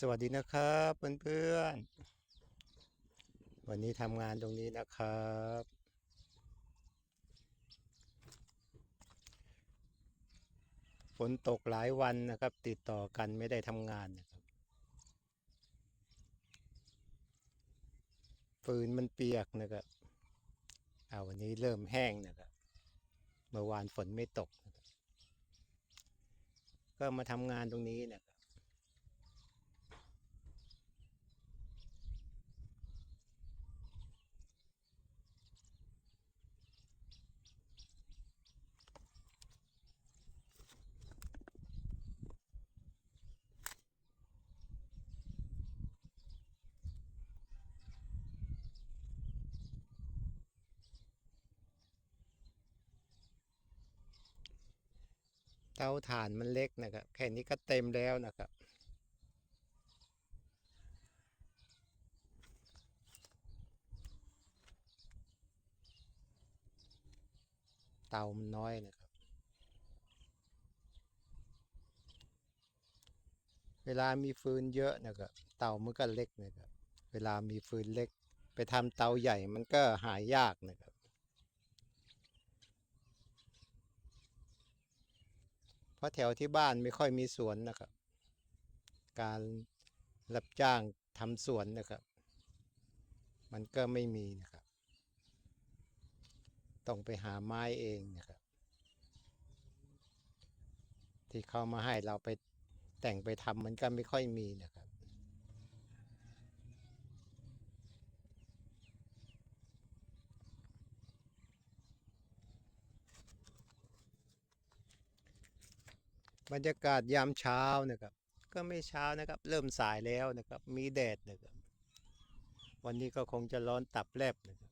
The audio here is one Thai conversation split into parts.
สวัสดีนะครับเพื่อนๆ วันนี้ทำงานตรงนี้นะครับ ฝนตกหลายวันนะครับ ติดต่อกันไม่ได้ทำงานนะครับ ฟืนมันเปียกนะครับเอาวันนี้เริ่มแห้งนะครับ เมื่อวานฝนไม่ตก ก็มาทำงานตรงนี้นะครับ เตาถ่านมันเล็กนะครับ แค่นี้ก็เต็มแล้วนะครับ เตามันน้อยนะครับ เวลามีฟืนเยอะนะครับ เตามันก็เล็กนะครับ เวลามีฟืนเล็ก ไปทำเตาใหญ่มันก็หายากนะครับ เพ ราะแถวที่บ้านไม่ค่อยมีสวนนะครับ การรับจ้างทำสวนนะครับ มันก็ไม่มีนะครับ ต้องไปหาไม้เองนะครับ ที่เขามาให้เราไปแต่งไปทำมันก็ไม่ค่อยมีนะครับ บรรยากาศยามเช้านะครับ ก็ไม่เช้านะครับ เริ่มสายแล้วนะครับ มีแดดนะครับ วันนี้ก็คงจะร้อนตับแลบนะครับ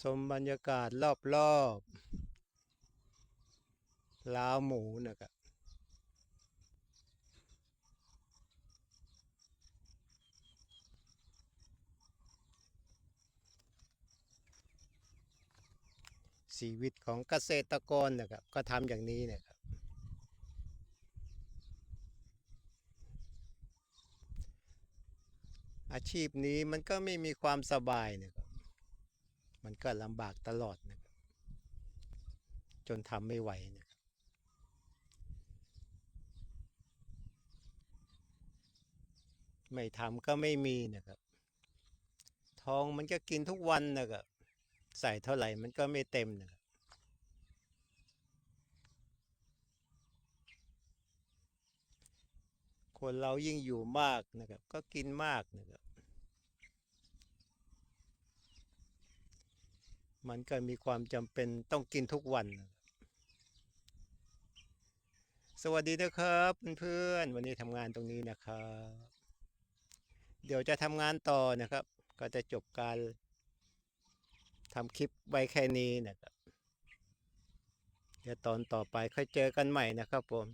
ชมบรรยากาศรอบๆ ล้าวหมูนะครับชีวิตของเกษตรกรนะครับก็ทำอย่างนี้นะครับอาชีพนี้มันก็ไม่มีความสบายนะครับมันก็ลำบากตลอดนะครับจนทำไม่ไหวนะครับ ไม่ทำก็ไม่มีนะครับ ทองมันก็กินทุกวันนะครับ ใส่เท่าไหร่มันก็ไม่เต็มนะครับคนเรายิ่งอยู่มากนะครับ ก็กินมากนะครับ มันก็มีความจำเป็นต้องกินทุกวันนะครับสวัสดีนะครับเพื่อนๆวันนี้ทำงานตรงนี้นะครับ เดี๋ยวจะทำงานต่อนะครับ ก็จะจบการทำคลิปไว้แค่นี้นะครับ เดี๋ยวตอนต่อไปค่อยเจอกันใหม่นะครับผม